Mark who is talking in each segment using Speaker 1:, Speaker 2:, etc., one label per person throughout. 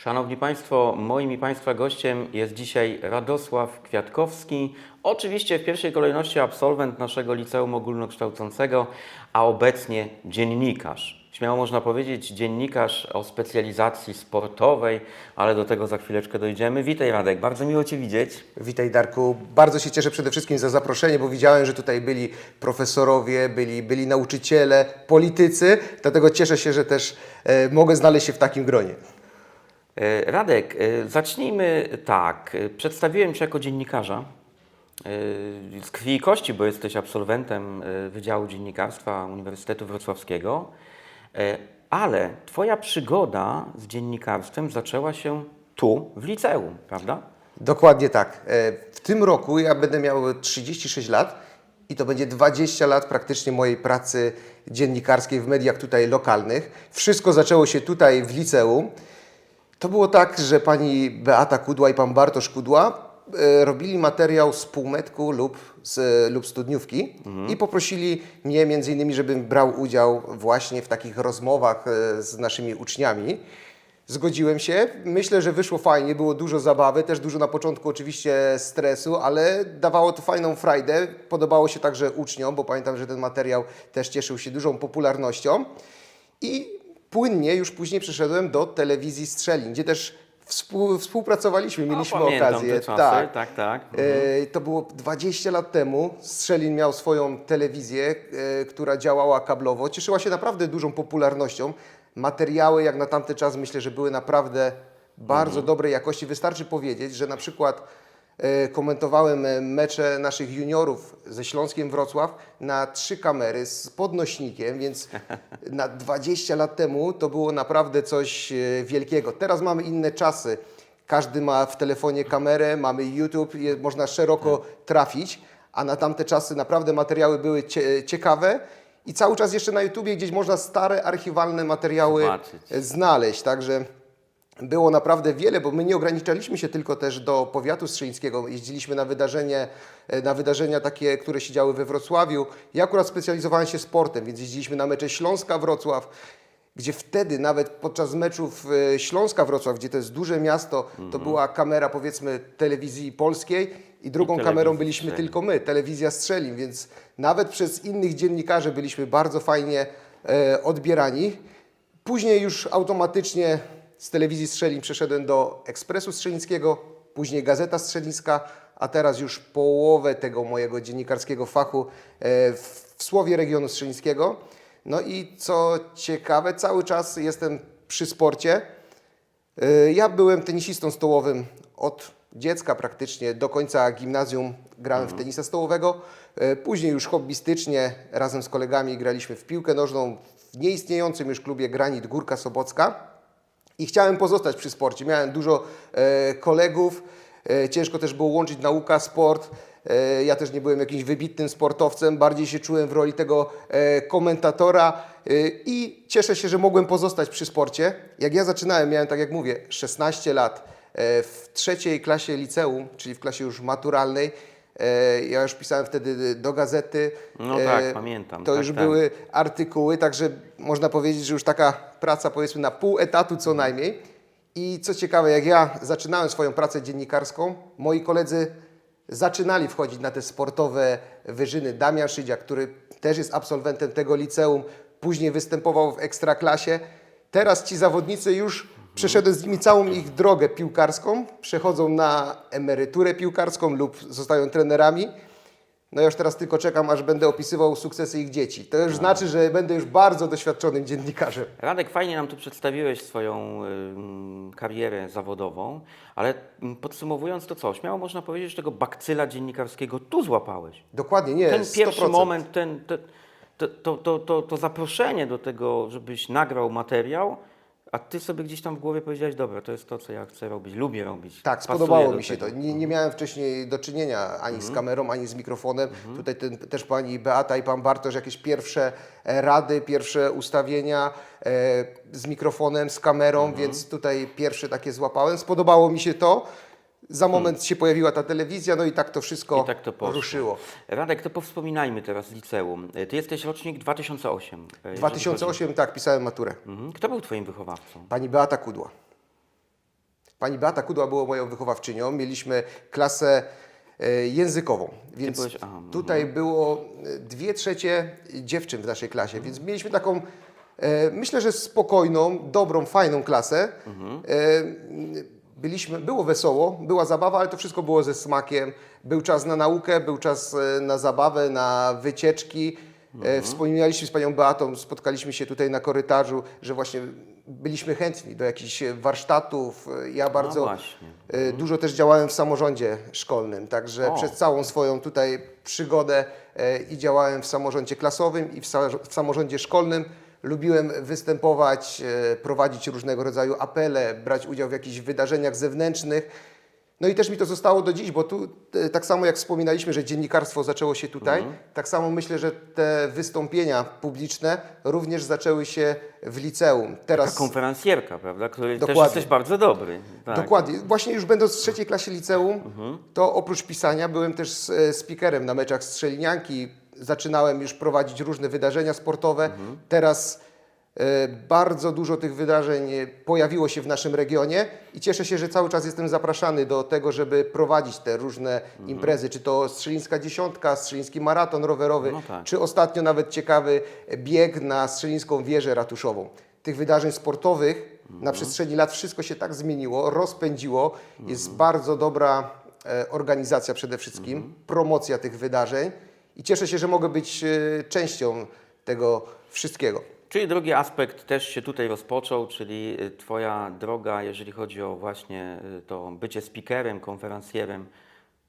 Speaker 1: Szanowni Państwo, moim i Państwa gościem jest dzisiaj Radosław Kwiatkowski, oczywiście w pierwszej kolejności absolwent naszego liceum ogólnokształcącego, a obecnie dziennikarz. Śmiało można powiedzieć dziennikarz o specjalizacji sportowej, ale do tego za chwileczkę dojdziemy. Witaj Radek, bardzo miło Cię widzieć.
Speaker 2: Witaj Darku. Bardzo się cieszę przede wszystkim za zaproszenie, bo widziałem, że tutaj byli profesorowie, byli, byli nauczyciele, politycy, dlatego cieszę się, że też e, mogę znaleźć się w takim gronie.
Speaker 1: E, Radek, e, zacznijmy tak. E, Przedstawiłem Cię jako dziennikarza z krwi i kości, bo jesteś absolwentem Wydziału Dziennikarstwa Uniwersytetu Wrocławskiego, ale Twoja przygoda z dziennikarstwem zaczęła się tu, w liceum, prawda?
Speaker 2: Dokładnie tak. W tym roku ja będę miał 36 lat i to będzie 20 lat praktycznie mojej pracy dziennikarskiej w mediach tutaj lokalnych. Wszystko zaczęło się tutaj w liceum. To było tak, że pani Beata Kudła i pan Bartosz Kudła e, robili materiał z półmetku lub, z, lub studniówki i poprosili mnie między innymi, żebym brał udział właśnie w takich rozmowach e, z naszymi uczniami. Zgodziłem się. Myślę, że wyszło fajnie, było dużo zabawy, też dużo na początku oczywiście stresu, ale dawało to fajną frajdę. Podobało się także uczniom, bo pamiętam, że ten materiał też cieszył się dużą popularnością. I płynnie już później przeszedłem do telewizji Strzelin, gdzie też współ, współpracowaliśmy, mieliśmy
Speaker 1: No,
Speaker 2: okazję.
Speaker 1: Te czasy, tak, tak. tak.
Speaker 2: E, To było 20 lat temu. Strzelin miał swoją telewizję, e, która działała kablowo. Cieszyła się naprawdę dużą popularnością. Materiały, jak na tamten czas, myślę, że były naprawdę bardzo dobrej jakości. Wystarczy powiedzieć, że na przykład komentowałem e, mecze naszych juniorów ze Śląskiem Wrocław na trzy kamery z podnośnikiem, więc na 20 lat temu to było naprawdę coś e, wielkiego. Teraz mamy inne czasy. Każdy ma w telefonie kamerę, mamy YouTube, można szeroko trafić, a na tamte czasy naprawdę materiały były cie, ciekawe i cały czas jeszcze na YouTubie gdzieś można stare archiwalne materiały
Speaker 1: Zobaczyć.
Speaker 2: e, znaleźć, także było naprawdę wiele, bo my nie ograniczaliśmy się tylko też do powiatu strzelickiego. Jeździliśmy na, wydarzenie, e, na wydarzenia takie, które się działy we Wrocławiu. Ja akurat specjalizowałem się sportem, więc jeździliśmy na mecze Śląska-Wrocław, gdzie wtedy nawet podczas meczów e, Śląska-Wrocław, gdzie to jest duże miasto, to była kamera powiedzmy telewizji polskiej i drugą
Speaker 1: telewizji
Speaker 2: kamerą byliśmy tylko my, telewizja Strzelin, więc nawet przez innych dziennikarzy byliśmy bardzo fajnie e, odbierani. Później już automatycznie z telewizji Strzelin przeszedłem do Ekspresu Strzelińskiego, później Gazeta Strzelińska, a teraz już połowę tego mojego dziennikarskiego fachu e, w, słowie regionu strzelińskiego. No i co ciekawe, cały czas jestem przy sporcie. E, Ja byłem tenisistą stołowym od dziecka praktycznie do końca gimnazjum grałem w tenisa stołowego. E, Później już hobbystycznie razem z kolegami graliśmy w piłkę nożną w nieistniejącym już klubie Granit Górka Sobocka. I chciałem pozostać przy sporcie. Miałem dużo e, kolegów, e, ciężko też było łączyć nauka, sport. E, ja też nie byłem jakimś wybitnym sportowcem, bardziej się czułem w roli tego e, komentatora e, i cieszę się, że mogłem pozostać przy sporcie. Jak ja zaczynałem, miałem tak jak mówię, 16 lat e, w trzeciej klasie liceum, czyli w klasie już maturalnej. E, ja już pisałem wtedy do gazety.
Speaker 1: No tak, pamiętam,
Speaker 2: To
Speaker 1: tak,
Speaker 2: już
Speaker 1: tak.
Speaker 2: były artykuły, także można powiedzieć, że już taka praca powiedzmy na pół etatu co najmniej. I co ciekawe, jak ja zaczynałem swoją pracę dziennikarską, moi koledzy zaczynali wchodzić na te sportowe wyżyny. Damian Szydzia, który też jest absolwentem tego liceum, później występował w ekstraklasie. Teraz ci zawodnicy już przeszedłem z nimi całą ich drogę piłkarską, przechodzą na emeryturę piłkarską lub zostają trenerami. No ja już teraz tylko czekam, aż będę opisywał sukcesy ich dzieci. To już znaczy, że będę już bardzo doświadczonym dziennikarzem.
Speaker 1: Radek, fajnie nam tu przedstawiłeś swoją ym, karierę zawodową, ale podsumowując to co, śmiało można powiedzieć, że tego bakcyla dziennikarskiego tu złapałeś.
Speaker 2: Dokładnie, nie,
Speaker 1: ten
Speaker 2: 100%.
Speaker 1: pierwszy moment, ten, te, to, to, to, to, to zaproszenie do tego, żebyś nagrał materiał, a ty sobie gdzieś tam w głowie powiedziałeś, dobra, to jest to, co ja chcę robić, lubię robić.
Speaker 2: Tak, spodobało
Speaker 1: do
Speaker 2: mi się
Speaker 1: tego.
Speaker 2: to. Nie, nie miałem wcześniej do czynienia ani z kamerą, ani z mikrofonem. Tutaj ten, też pani Beata i pan Bartosz jakieś pierwsze e, rady, pierwsze ustawienia e, z mikrofonem, z kamerą, więc tutaj pierwsze takie złapałem. Spodobało mi się to. Za moment się pojawiła ta telewizja, no i tak to wszystko
Speaker 1: I tak to poszło.
Speaker 2: ruszyło.
Speaker 1: Radek, to powspominajmy teraz liceum. Ty jesteś rocznik 2008. jeżeli
Speaker 2: 2008, tak, pisałem maturę.
Speaker 1: chodzi- Mhm. Kto był twoim wychowawcą?
Speaker 2: Pani Beata Kudła. Pani Beata Kudła była moją wychowawczynią. Mieliśmy klasę e, językową, więc
Speaker 1: byłeś- aha, mhm.
Speaker 2: tutaj było e, dwie trzecie dziewczyn w naszej klasie, więc mieliśmy taką, e, myślę, że spokojną, dobrą, fajną klasę.
Speaker 1: Mhm.
Speaker 2: E, Byliśmy, było wesoło, była zabawa, ale to wszystko było ze smakiem. Był czas na naukę, był czas e, na zabawę, na wycieczki. E, Wspominaliśmy z panią Beatą, spotkaliśmy się tutaj na korytarzu, że właśnie byliśmy chętni do jakichś warsztatów. Ja bardzo
Speaker 1: właśnie.
Speaker 2: e, dużo też działałem w samorządzie szkolnym, także
Speaker 1: O.
Speaker 2: przez całą swoją tutaj przygodę i działałem w samorządzie klasowym i w, sa- w samorządzie szkolnym. Lubiłem występować, e, prowadzić różnego rodzaju apele, brać udział w jakichś wydarzeniach zewnętrznych. No i też mi to zostało do dziś, bo tu e, tak samo jak wspominaliśmy, że dziennikarstwo zaczęło się tutaj, tak samo myślę, że te wystąpienia publiczne również zaczęły się w liceum. Teraz
Speaker 1: konferencjerka, prawda? Której też
Speaker 2: Dokładnie.
Speaker 1: jesteś bardzo dobry. Tak.
Speaker 2: Dokładnie. Właśnie już będąc w trzeciej klasie liceum, to oprócz pisania byłem też e, speakerem na meczach strzelinianki. Zaczynałem już prowadzić różne wydarzenia sportowe. Teraz e, bardzo dużo tych wydarzeń e, pojawiło się w naszym regionie i cieszę się, że cały czas jestem zapraszany do tego, żeby prowadzić te różne imprezy, czy to Strzelińska Dziesiątka, Strzeliński Maraton Rowerowy,
Speaker 1: No tak.
Speaker 2: czy ostatnio nawet ciekawy bieg na Strzelińską Wieżę Ratuszową. Tych wydarzeń sportowych na przestrzeni lat wszystko się tak zmieniło, rozpędziło. Jest bardzo dobra e, organizacja przede wszystkim, promocja tych wydarzeń i cieszę się, że mogę być e, częścią tego wszystkiego.
Speaker 1: Czyli drugi aspekt też się tutaj rozpoczął, czyli y, Twoja droga, jeżeli chodzi o właśnie y, to bycie speakerem, konferencjerem,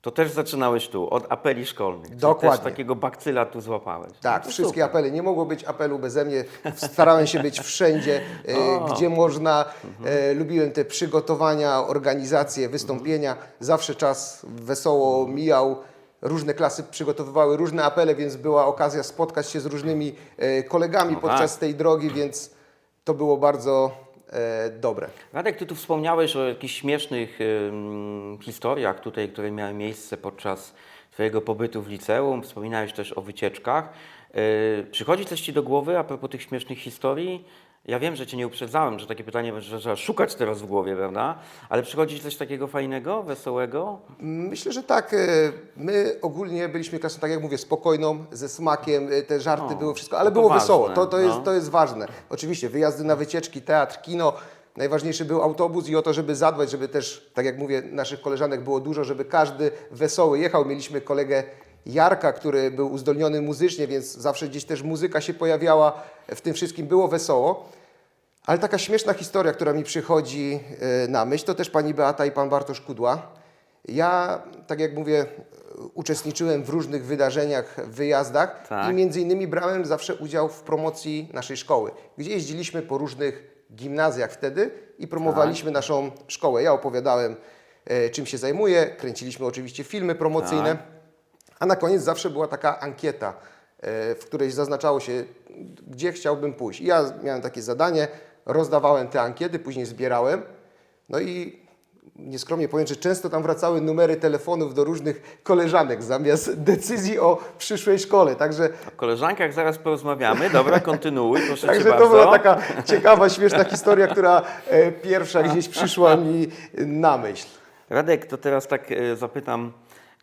Speaker 1: to też zaczynałeś tu, od apeli szkolnych.
Speaker 2: Dokładnie.
Speaker 1: Też takiego bakcyla tu złapałeś.
Speaker 2: Tak,
Speaker 1: No
Speaker 2: wszystkie
Speaker 1: super.
Speaker 2: apele. Nie mogło być apelu beze mnie. Starałem się być wszędzie, e,
Speaker 1: O.
Speaker 2: gdzie można. E, lubiłem te przygotowania, organizacje, wystąpienia. Zawsze czas wesoło mijał. Różne klasy przygotowywały różne apele, więc była okazja spotkać się z różnymi e, kolegami
Speaker 1: No
Speaker 2: podczas
Speaker 1: tak.
Speaker 2: tej drogi, więc to było bardzo e, dobre.
Speaker 1: Radek, Ty tu wspomniałeś o jakichś śmiesznych historiach tutaj, które miały miejsce podczas Twojego pobytu w liceum. Wspominałeś też o wycieczkach. Yy, przychodzi coś Ci do głowy a propos tych śmiesznych historii? Ja wiem, że Cię nie uprzedzałem, że takie pytanie że trzeba szukać teraz w głowie, prawda? Ale przychodzi coś takiego fajnego, wesołego?
Speaker 2: Myślę, że tak. e, My ogólnie byliśmy klasą, tak jak mówię, spokojną, ze smakiem, e, te żarty
Speaker 1: O,
Speaker 2: były wszystko, ale
Speaker 1: to
Speaker 2: było
Speaker 1: ważne,
Speaker 2: wesoło. To, to, jest,
Speaker 1: no.
Speaker 2: to jest ważne. Oczywiście, wyjazdy na wycieczki, teatr, kino. Najważniejszy był autobus i o to, żeby zadbać, żeby też, tak jak mówię, naszych koleżanek było dużo, żeby każdy wesoły jechał. Mieliśmy kolegę Jarka, który był uzdolniony muzycznie, więc zawsze gdzieś też muzyka się pojawiała. W tym wszystkim było wesoło. Ale taka śmieszna historia, która mi przychodzi e, na myśl, to też pani Beata i pan Bartosz Kudła. Ja, tak jak mówię, uczestniczyłem w różnych wydarzeniach, wyjazdach
Speaker 1: Tak.
Speaker 2: i między innymi brałem zawsze udział w promocji naszej szkoły, gdzie jeździliśmy po różnych gimnazjach wtedy i promowaliśmy naszą szkołę. Ja opowiadałem, e, czym się zajmuję, kręciliśmy oczywiście filmy promocyjne, a na koniec zawsze była taka ankieta, e, w której zaznaczało się, gdzie chciałbym pójść. I ja miałem takie zadanie, rozdawałem te ankiety, później zbierałem. No i nieskromnie powiem, że często tam wracały numery telefonów do różnych koleżanek zamiast decyzji o przyszłej szkole. Także,
Speaker 1: O koleżankach zaraz porozmawiamy. Dobra, kontynuuj, proszę
Speaker 2: także
Speaker 1: bardzo.
Speaker 2: to była taka ciekawa, śmieszna historia, która e, pierwsza gdzieś przyszła mi na myśl.
Speaker 1: Radek, to teraz tak e, zapytam,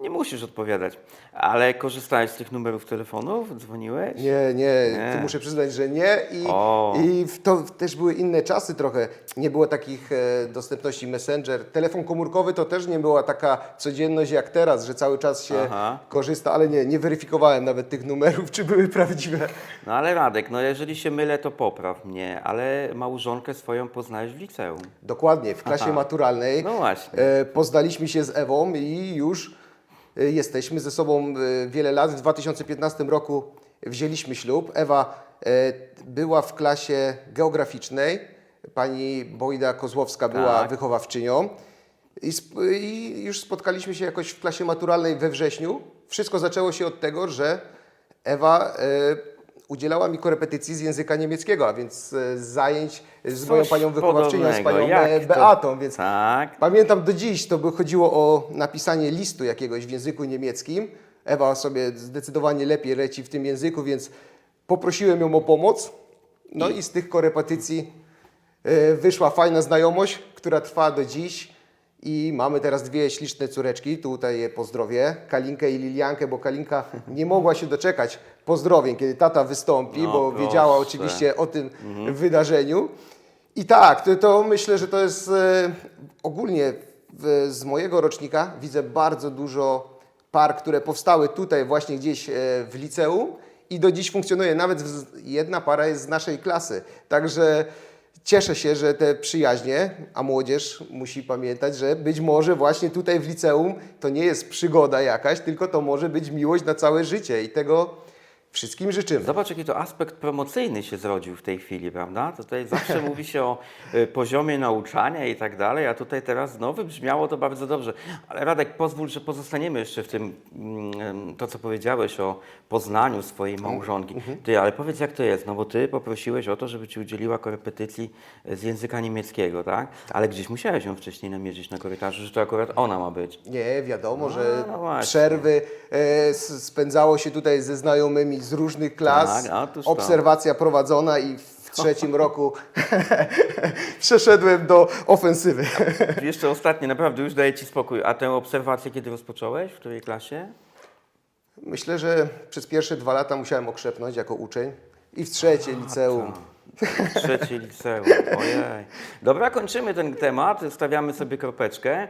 Speaker 1: nie musisz odpowiadać, ale korzystałeś z tych numerów telefonów? Dzwoniłeś?
Speaker 2: Nie, nie,
Speaker 1: Nie.
Speaker 2: tu muszę przyznać, że nie. I,
Speaker 1: O.
Speaker 2: i to też były inne czasy trochę. Nie było takich e, dostępności Messenger. Telefon komórkowy to też nie była taka codzienność jak teraz, że cały czas się
Speaker 1: Aha.
Speaker 2: korzysta, ale nie, nie weryfikowałem nawet tych numerów, czy były prawdziwe.
Speaker 1: No ale Radek, no jeżeli się mylę, to popraw mnie, ale małżonkę swoją poznałeś w liceum.
Speaker 2: Dokładnie, w klasie
Speaker 1: Aha.
Speaker 2: maturalnej
Speaker 1: No właśnie.
Speaker 2: e, poznaliśmy się z Ewą i już jesteśmy ze sobą e, wiele lat. W 2015 roku wzięliśmy ślub. Ewa e, była w klasie geograficznej. Pani Bojda Kozłowska była
Speaker 1: Tak.
Speaker 2: wychowawczynią. I, I już spotkaliśmy się jakoś w klasie maturalnej we wrześniu. Wszystko zaczęło się od tego, że Ewa udzielała mi korepetycji z języka niemieckiego, a więc e, zajęć z moją
Speaker 1: Coś
Speaker 2: panią wychowawczynią, z panią
Speaker 1: Jak
Speaker 2: e,
Speaker 1: to?
Speaker 2: Beatą, więc
Speaker 1: Tak.
Speaker 2: Pamiętam do dziś, to by chodziło o napisanie listu jakiegoś w języku niemieckim. Ewa sobie zdecydowanie lepiej leci w tym języku, więc poprosiłem ją o pomoc. No i, z tych korepetycji e, wyszła fajna znajomość, która trwa do dziś. I mamy teraz dwie śliczne córeczki, tutaj je pozdrowię, Kalinkę i Liliankę, bo Kalinka nie mogła się doczekać pozdrowień, kiedy tata wystąpi,
Speaker 1: No,
Speaker 2: bo
Speaker 1: proszę.
Speaker 2: wiedziała oczywiście o tym wydarzeniu. I tak, to, to myślę, że to jest e, ogólnie w, z mojego rocznika widzę bardzo dużo par, które powstały tutaj właśnie gdzieś e, w liceum i do dziś funkcjonuje. Nawet w, jedna para jest z naszej klasy. Także cieszę się, że te przyjaźnie, a młodzież musi pamiętać, że być może właśnie tutaj w liceum to nie jest przygoda jakaś, tylko to może być miłość na całe życie i tego wszystkim życzymy.
Speaker 1: Zobacz, jaki to aspekt promocyjny się zrodził w tej chwili, prawda? Tutaj zawsze mówi się o y, poziomie nauczania i tak dalej, a tutaj teraz znowu brzmiało to bardzo dobrze. Ale Radek, pozwól, że pozostaniemy jeszcze w tym, mm, to co powiedziałeś o poznaniu swojej małżonki. Ty, ale powiedz, jak to jest, no bo ty poprosiłeś o to, żeby ci udzieliła korepetycji e, z języka niemieckiego, tak? Ale gdzieś musiałeś ją wcześniej namierzyć na korytarzu, że to akurat ona ma być.
Speaker 2: Nie, wiadomo, że
Speaker 1: no
Speaker 2: przerwy e, spędzało się tutaj ze znajomymi z różnych klas.
Speaker 1: Tak, to.
Speaker 2: obserwacja prowadzona i w trzecim roku przeszedłem do ofensywy.
Speaker 1: Jeszcze ostatnie, naprawdę już daję ci spokój. A tę obserwację kiedy rozpocząłeś? W której klasie?
Speaker 2: Myślę, że przez pierwsze dwa lata musiałem okrzepnąć jako uczeń i w trzecie liceum.
Speaker 1: Trzecie liceum. Ojej. Dobra, kończymy ten temat, stawiamy sobie kropeczkę.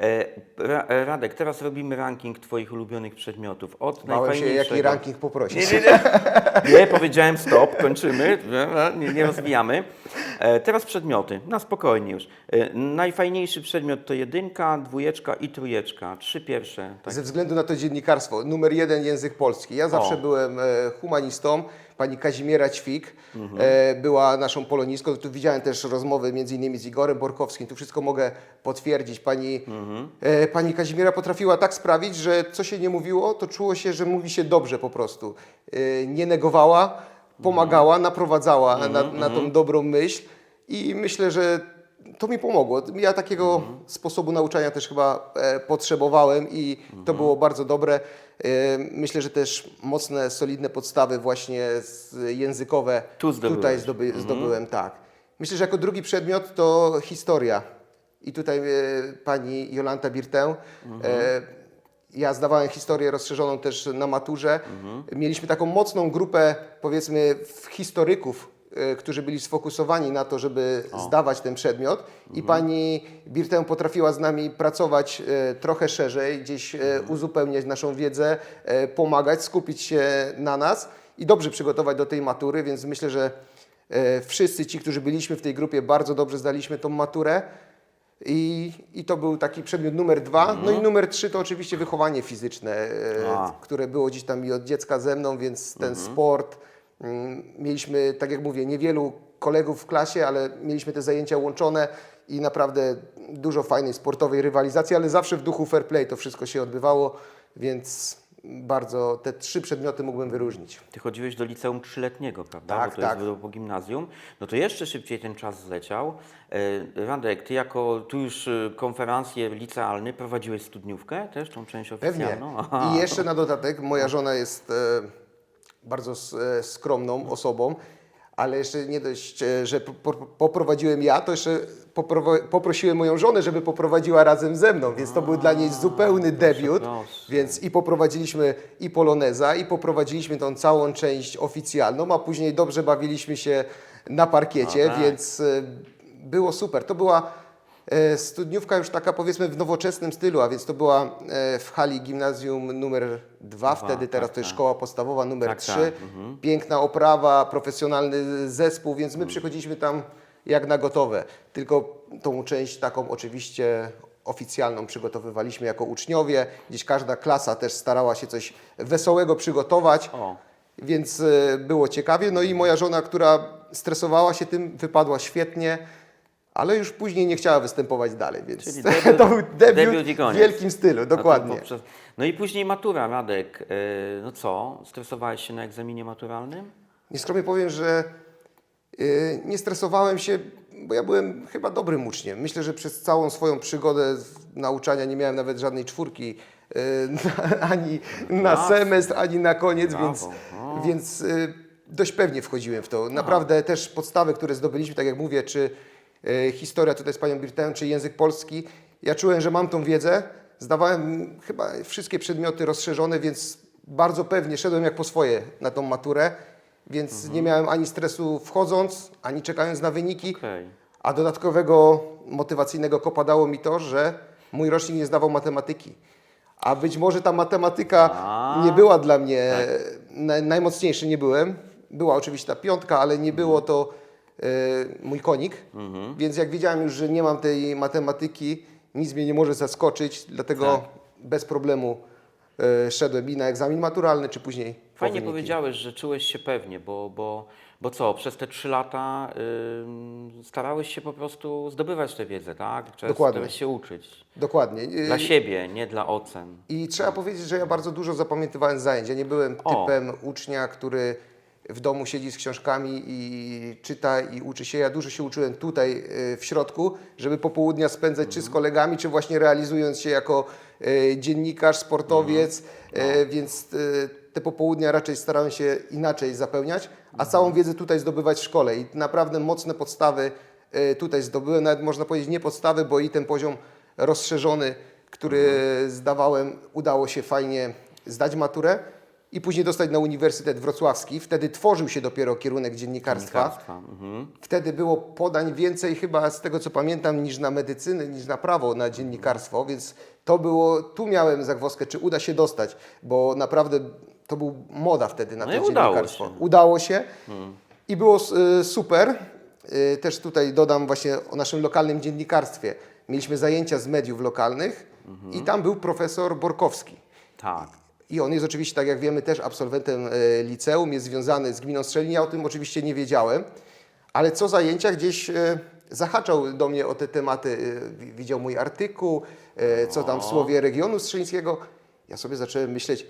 Speaker 1: E, Ra- Radek, teraz robimy ranking Twoich ulubionych przedmiotów. Od
Speaker 2: Bałem się, jaki ranking poprosić.
Speaker 1: Nie, nie, nie. nie, powiedziałem stop, kończymy, nie, nie rozwijamy. E, teraz przedmioty, na spokojnie już. E, najfajniejszy przedmiot to jedynka, dwójeczka i trójeczka. Trzy pierwsze. Tak.
Speaker 2: Ze względu na to dziennikarstwo. Numer jeden język polski. Ja zawsze
Speaker 1: O.
Speaker 2: byłem humanistą. Pani Kazimiera Ćwik
Speaker 1: Mhm.
Speaker 2: e, była naszą polonistką. Tu widziałem też rozmowy między innymi z Igorem Borkowskim. Tu wszystko mogę potwierdzić. Pani,
Speaker 1: Mhm.
Speaker 2: e, pani Kazimiera potrafiła tak sprawić, że co się nie mówiło, to czuło się, że mówi się dobrze po prostu. E, nie negowała, pomagała, naprowadzała na, na tą dobrą myśl i myślę, że to mi pomogło. Ja takiego sposobu nauczania też chyba e, potrzebowałem i to było bardzo dobre. E, myślę, że też mocne, solidne podstawy właśnie językowe
Speaker 1: Tu
Speaker 2: tutaj zdoby, zdobyłem, tak. Myślę, że jako drugi przedmiot to historia. I tutaj e, pani Jolanta Birtę. E, ja zdawałem historię rozszerzoną też na maturze. Mieliśmy taką mocną grupę, powiedzmy, historyków, którzy byli sfokusowani na to, żeby zdawać ten przedmiot. I pani Birtę potrafiła z nami pracować e, trochę szerzej, gdzieś e, uzupełniać naszą wiedzę, e, pomagać, skupić się na nas i dobrze przygotować do tej matury, więc myślę, że e, wszyscy ci, którzy byliśmy w tej grupie, bardzo dobrze zdaliśmy tą maturę. I, I to był taki przedmiot numer dwa. No i numer trzy to oczywiście wychowanie fizyczne, e,
Speaker 1: A.
Speaker 2: które było gdzieś tam i od dziecka ze mną, więc ten sport. Mm, Mieliśmy, tak jak mówię, niewielu kolegów w klasie, ale mieliśmy te zajęcia łączone i naprawdę dużo fajnej sportowej rywalizacji, ale zawsze w duchu fair play to wszystko się odbywało, więc bardzo te trzy przedmioty mógłbym wyróżnić.
Speaker 1: Ty chodziłeś do liceum trzyletniego, prawda?
Speaker 2: Tak,
Speaker 1: Bo to
Speaker 2: tak.
Speaker 1: jest po gimnazjum. No to jeszcze szybciej ten czas zleciał. E, Radek, ty jako tu już e, konferencję licealny prowadziłeś studniówkę też, tą część
Speaker 2: Pewnie.
Speaker 1: oficjalną? Aha.
Speaker 2: I jeszcze na dodatek, moja żona jest e, bardzo e, skromną osobą, ale jeszcze nie dość, e, że po, po, poprowadziłem ja, to jeszcze poprosiłem moją żonę, żeby poprowadziła razem ze mną, więc to był dla niej zupełny debiut. Więc i poprowadziliśmy i poloneza, i poprowadziliśmy tą całą część oficjalną, a później dobrze bawiliśmy się na parkiecie,
Speaker 1: tak.
Speaker 2: więc e, było super. To była studniówka już taka powiedzmy w nowoczesnym stylu, a więc to była e, w hali gimnazjum numer dwa, wtedy teraz
Speaker 1: tak,
Speaker 2: to jest
Speaker 1: tak.
Speaker 2: szkoła podstawowa numer
Speaker 1: Tak,
Speaker 2: trzy.
Speaker 1: tak,
Speaker 2: Piękna oprawa, profesjonalny zespół, więc
Speaker 1: Mhm.
Speaker 2: my przychodziliśmy tam jak na gotowe. Tylko tą część taką oczywiście oficjalną przygotowywaliśmy jako uczniowie. Gdzieś każda klasa też starała się coś wesołego przygotować.
Speaker 1: O.
Speaker 2: Więc e, było ciekawie. No i moja żona, która stresowała się tym, wypadła świetnie, ale już później nie chciała występować dalej, więc
Speaker 1: Czyli debiut-
Speaker 2: to był debiut,
Speaker 1: debiut
Speaker 2: w wielkim stylu, dokładnie.
Speaker 1: poprzez- No i później matura, Radek. E, No co, stresowałeś się na egzaminie maturalnym?
Speaker 2: Nieskromnie powiem, że y, nie stresowałem się, bo ja byłem chyba dobrym uczniem. Myślę, że przez całą swoją przygodę nauczania nie miałem nawet żadnej czwórki y, ani na semestr, ani na koniec,
Speaker 1: Brawo.
Speaker 2: więc,
Speaker 1: O.
Speaker 2: więc dość pewnie wchodziłem w to. Naprawdę też podstawy, które zdobyliśmy, tak jak mówię, czy historia tutaj z Panią Birtę, czy język polski, Ja czułem, że mam tą wiedzę. Zdawałem chyba wszystkie przedmioty rozszerzone, więc bardzo pewnie szedłem jak po swoje na tą maturę, więc
Speaker 1: Mhm.
Speaker 2: nie miałem ani stresu wchodząc, ani czekając na wyniki.
Speaker 1: Okej.
Speaker 2: A dodatkowego motywacyjnego kopa dało mi to, że mój rocznik nie zdawał matematyki. A być może ta matematyka
Speaker 1: A.
Speaker 2: nie była dla mnie, naj, najmocniejszy nie byłem. Była oczywiście ta piątka, ale nie było to e, mój konik. Więc jak wiedziałem już, że nie mam tej matematyki, nic mnie nie może zaskoczyć, dlatego
Speaker 1: Tak.
Speaker 2: bez problemu e, szedłem i na egzamin maturalny, czy później po
Speaker 1: Fajnie
Speaker 2: wyniki.
Speaker 1: powiedziałeś, że czułeś się pewnie, bo, bo, bo co, przez te trzy lata ym, starałeś się po prostu zdobywać tę wiedzę, tak? Przez,
Speaker 2: Dokładnie.
Speaker 1: Starałeś się uczyć.
Speaker 2: Dokładnie.
Speaker 1: Dla siebie, nie dla ocen.
Speaker 2: I trzeba powiedzieć, że ja bardzo dużo zapamiętywałem zajęć. Ja nie byłem
Speaker 1: O.
Speaker 2: typem ucznia, który w domu siedzi z książkami i czyta i uczy się. Ja dużo się uczyłem tutaj y, w środku, żeby popołudnia spędzać czy z kolegami, czy właśnie realizując się jako y, dziennikarz, sportowiec, y, więc y, te popołudnia raczej starałem się inaczej zapełniać, a całą wiedzę tutaj zdobywać w szkole. I naprawdę mocne podstawy tutaj zdobyłem, nawet można powiedzieć nie podstawy, bo i ten poziom rozszerzony, który zdawałem, udało się fajnie zdać maturę i później dostać na Uniwersytet Wrocławski. Wtedy tworzył się dopiero kierunek dziennikarstwa.
Speaker 1: Dziennikarstwa. Mhm.
Speaker 2: Wtedy było podań więcej chyba z tego co pamiętam niż na medycynę, niż na prawo, na dziennikarstwo, więc to było, tu miałem zagwozdkę, czy uda się dostać, bo naprawdę to był moda wtedy na
Speaker 1: No
Speaker 2: to
Speaker 1: udało
Speaker 2: dziennikarstwo.
Speaker 1: się.
Speaker 2: Udało się i było y, super. Y, Też tutaj dodam właśnie o naszym lokalnym dziennikarstwie. Mieliśmy zajęcia z mediów lokalnych i tam był profesor Borkowski.
Speaker 1: Tak.
Speaker 2: I on jest oczywiście, tak jak wiemy, też absolwentem e, liceum, jest związany z gminą Strzelin. Ja o tym oczywiście nie wiedziałem, ale co zajęcia gdzieś e, zahaczał do mnie o te tematy. e, wi- Widział mój artykuł, co tam w słowie regionu strzelińskiego. Ja sobie zacząłem myśleć,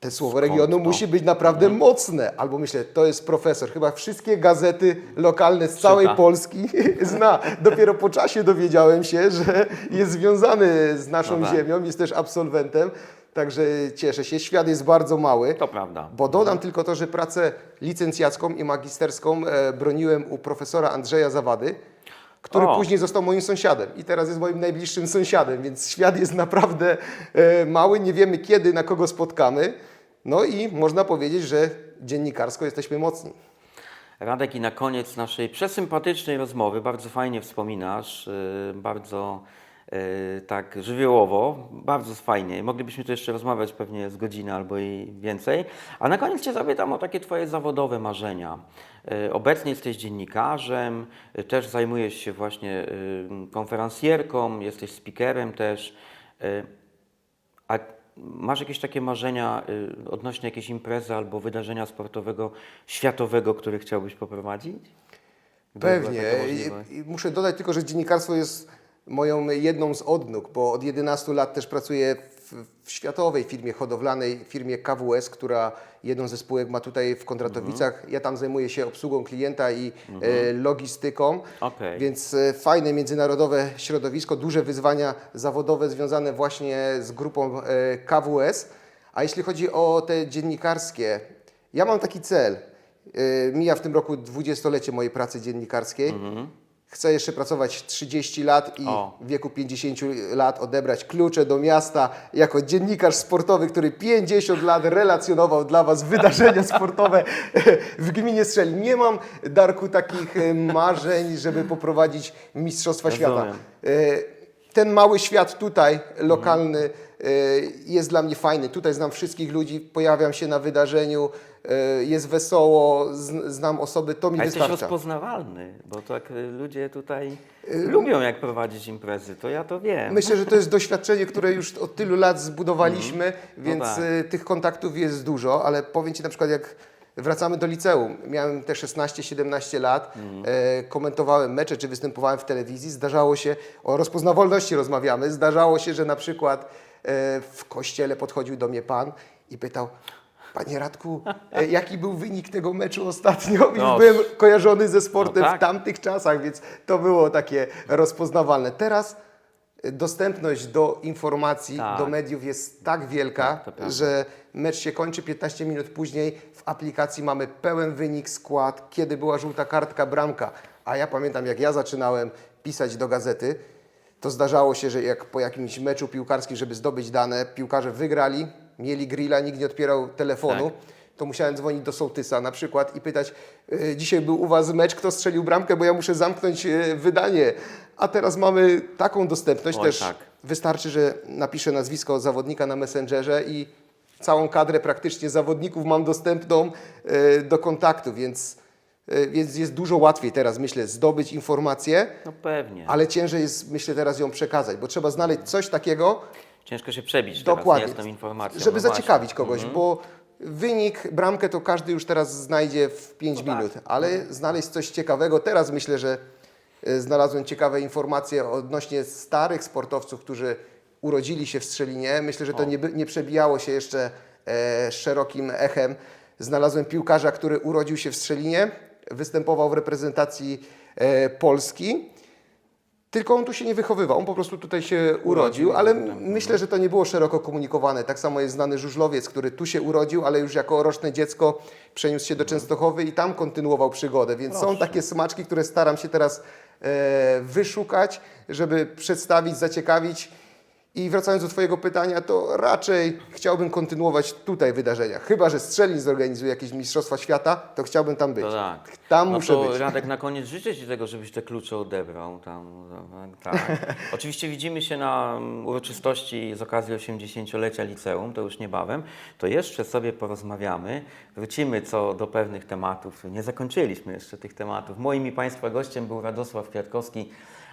Speaker 2: te słowo
Speaker 1: Skąd
Speaker 2: regionu
Speaker 1: to? Mhm.
Speaker 2: musi być naprawdę mocne. Albo myślę, to jest profesor. Chyba wszystkie gazety lokalne z całej
Speaker 1: Czyta.
Speaker 2: Polski zna. Dopiero po czasie dowiedziałem się, że jest związany z naszą
Speaker 1: No tak.
Speaker 2: ziemią, jest też absolwentem. Także cieszę się. Świat jest bardzo mały.
Speaker 1: To prawda.
Speaker 2: Bo dodam tylko to, że pracę licencjacką i magisterską e, broniłem u profesora Andrzeja Zawady, który
Speaker 1: O.
Speaker 2: później został moim sąsiadem i teraz jest moim najbliższym sąsiadem, więc świat jest naprawdę e, mały, nie wiemy kiedy, na kogo spotkamy. No i można powiedzieć, że dziennikarsko jesteśmy mocni.
Speaker 1: Radek, i na koniec naszej przesympatycznej rozmowy, bardzo fajnie wspominasz, yy, bardzo tak żywiołowo, bardzo fajnie. Moglibyśmy tu jeszcze rozmawiać pewnie z godziny albo i więcej. A na koniec Cię zapytam o takie Twoje zawodowe marzenia. Yy, Obecnie jesteś dziennikarzem, yy, też zajmujesz się właśnie konferencjerką, jesteś speakerem też. A masz jakieś takie marzenia y, odnośnie jakiejś imprezy albo wydarzenia sportowego światowego, które chciałbyś poprowadzić? Gdyby
Speaker 2: Pewnie. muszę dodać tylko, że dziennikarstwo jest moją jedną z odnóg, bo od 11 lat też pracuję w, w światowej firmie hodowlanej, firmie KWS, która jedną ze spółek ma tutaj w Kondratowicach.
Speaker 1: Mhm.
Speaker 2: Ja tam zajmuję się obsługą klienta i e, logistyką.
Speaker 1: Okej.
Speaker 2: Więc e, fajne międzynarodowe środowisko, duże wyzwania zawodowe związane właśnie z grupą e, KWS. A jeśli chodzi o te dziennikarskie, ja mam taki cel. E, Mija w tym roku 20-lecie mojej pracy dziennikarskiej. Chcę jeszcze pracować 30 lat i
Speaker 1: O.
Speaker 2: w wieku 50 lat odebrać klucze do miasta jako dziennikarz sportowy, który 50 lat relacjonował dla Was wydarzenia sportowe w gminie Strzelin. Nie mam, Darku, takich e, marzeń, żeby poprowadzić Mistrzostwa Świata.
Speaker 1: Rozumiem.
Speaker 2: E, Ten mały świat tutaj, lokalny, jest dla mnie fajny. Tutaj znam wszystkich ludzi, pojawiam się na wydarzeniu, e, jest wesoło, znam osoby, to mi
Speaker 1: A jesteś
Speaker 2: wystarcza.
Speaker 1: rozpoznawalny, bo tak ludzie tutaj lubią jak prowadzić imprezy, to ja to wiem.
Speaker 2: Myślę, że to jest doświadczenie, które już od tylu lat zbudowaliśmy, więc
Speaker 1: tak.
Speaker 2: tych kontaktów jest dużo, ale powiem Ci na przykład jak wracamy do liceum, miałem te 16-17 lat, e, komentowałem mecze czy występowałem w telewizji, zdarzało się, o rozpoznawalności rozmawiamy, zdarzało się, że na przykład e, w kościele podchodził do mnie pan i pytał, Panie Radku, e, jaki był wynik tego meczu ostatnio?
Speaker 1: No,
Speaker 2: byłem kojarzony ze sportem
Speaker 1: no tak.
Speaker 2: w tamtych czasach, więc to było takie rozpoznawalne. Teraz dostępność do informacji,
Speaker 1: Tak.
Speaker 2: do mediów jest tak wielka,
Speaker 1: Tak,
Speaker 2: że mecz się kończy 15 minut później. W aplikacji mamy pełen wynik, skład, kiedy była żółta kartka, bramka. A ja pamiętam, jak ja zaczynałem pisać do gazety, to zdarzało się, że jak po jakimś meczu piłkarskim, żeby zdobyć dane, piłkarze wygrali, mieli grilla, nikt nie odpierał telefonu,
Speaker 1: Tak.
Speaker 2: to musiałem dzwonić do sołtysa na przykład i pytać, e, dzisiaj był u Was mecz, kto strzelił bramkę, bo ja muszę zamknąć e, wydanie. A teraz mamy taką dostępność
Speaker 1: Oj,
Speaker 2: też.
Speaker 1: tak.
Speaker 2: Wystarczy, że napiszę nazwisko zawodnika na Messengerze i całą kadrę praktycznie zawodników mam dostępną e, do kontaktu, więc, więc jest dużo łatwiej teraz, myślę, zdobyć informację,
Speaker 1: No pewnie.
Speaker 2: ale ciężej jest, myślę, teraz ją przekazać, bo trzeba znaleźć coś takiego,
Speaker 1: Ciężko się przebić
Speaker 2: dokładnie,
Speaker 1: teraz, tą informacją.
Speaker 2: żeby
Speaker 1: no
Speaker 2: zaciekawić kogoś, bo wynik, bramkę to każdy już teraz znajdzie w 5
Speaker 1: No tak.
Speaker 2: minut, ale znaleźć coś ciekawego, teraz myślę, że e, znalazłem ciekawe informacje odnośnie starych sportowców, którzy urodzili się w Strzelinie. Myślę, że to nie, nie przebijało się jeszcze e, szerokim echem. Znalazłem piłkarza, który urodził się w Strzelinie, występował w reprezentacji e, Polski. Tylko on tu się nie wychowywał, on po prostu tutaj się urodził, ale myślę, że to nie było szeroko komunikowane. Tak samo jest znany żużlowiec, który tu się urodził, ale już jako roczne dziecko przeniósł się do Częstochowy i tam kontynuował przygodę. Więc są takie smaczki, które staram się teraz e, wyszukać, żeby przedstawić, zaciekawić. I wracając do Twojego pytania, to raczej chciałbym kontynuować tutaj wydarzenia. Chyba, że Strzelin zorganizuje jakieś Mistrzostwa Świata, to chciałbym tam być.
Speaker 1: To tak.
Speaker 2: Tam
Speaker 1: no
Speaker 2: muszę
Speaker 1: to
Speaker 2: być.
Speaker 1: Radek, na koniec życzę Ci tego, żebyś te klucze odebrał. Tam, tak. Oczywiście widzimy się na mm, uroczystości z okazji 80-lecia liceum, to już niebawem. To jeszcze sobie porozmawiamy. Wrócimy co do pewnych tematów. Nie zakończyliśmy jeszcze tych tematów. Moim i Państwa gościem był Radosław Kwiatkowski,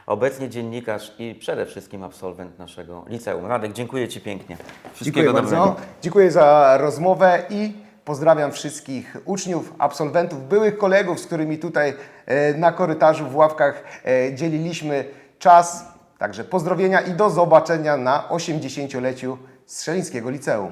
Speaker 1: obecnie dziennikarz i przede wszystkim absolwent naszego liceum. Radek, dziękuję Ci pięknie. Wszystkiego
Speaker 2: Dziękuję
Speaker 1: dobrego.
Speaker 2: bardzo. Dziękuję za rozmowę i pozdrawiam wszystkich uczniów, absolwentów, byłych kolegów, z którymi tutaj e, na korytarzu w ławkach e, dzieliliśmy czas. Także pozdrowienia i do zobaczenia na 80-leciu Strzelińskiego Liceum.